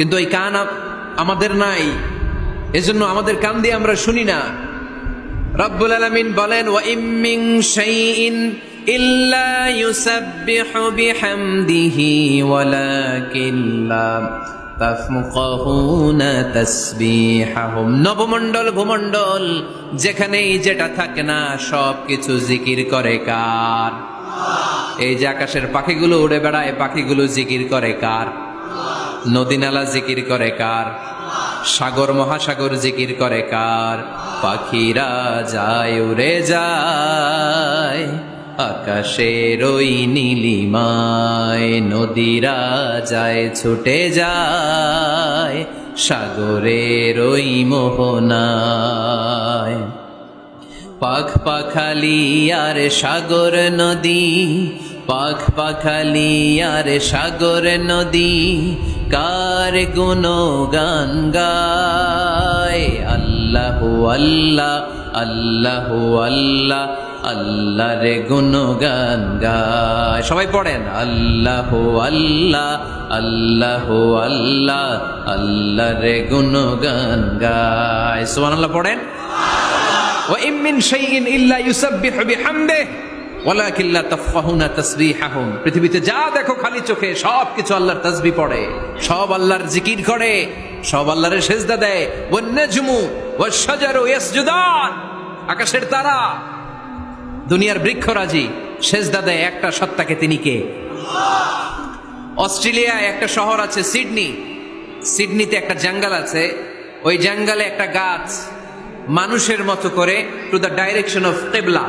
কিন্তু এই কান আম- আমাদের নাই। এজন্য আমাদের কান দিয়ে আমরা শুনি না। রব্বুল আলামিন বলেন ওয়া ইম্মিং শাইইন ইল্লা ইউসাব্বিহু বিহামদিহি ওয়ালাকিন লা নবমণ্ডল, ভূমণ্ডল, যেখানেই যেটা থাকে না সব কিছু জিকির করে কার? এই যে আকাশের পাখিগুলো উড়ে বেড়ায়, পাখিগুলো জিকির করে কার? নদী নালা জিকির করে কার? সাগর মহাসাগর জিকির করে কার? পাখিরা যায়, উড়ে যায়, আকাশের ওই নীলিমায়। নদীরা যায়, ছুটে যায়, সাগরের ওই মোহনায়। পাখ পাখালি আর সাগর নদী পাখ পাখালি আর সাগর নদী কার গুণ গান গায় আল্লাহ আল্লাহ আল্লাহ আল্লাহ আল্লাহ রে গুণ গান গায় সবাই পড়েন আল্লাহ আল্লাহ আল্লাহ আল্লাহ আল্লাহ রে গুণ গান গায় সোমান আল্লাহ পড়েন وإن من شيء إلا يسبح بحمده ওয়ালা কিল্লা তাফাহুনা তাসবিহাহুম। পৃথিবীতে যা দেখো খালি চোখে সব কিছু আল্লাহর তাসবিহ পড়ে। সব আল্লাহর জিকির করে, সব আল্লাহরের সেজদা দেয়। ওয়ান্নাজমু ওয়াশজারু ইয়াসজুদান। আকাশের তারা। দুনিয়ার বৃক্ষরাজি সেজদা দেয় একটা সত্তাকে তিনি কে? অস্ট্রেলিয়ায় একটা শহর আছে সিডনি। সিডনিতে একটা জঙ্গল আছে। ওই জঙ্গলে একটা গাছ মানুষের মতো করে টু দ্য ডাইরেকশন অফ তেবলা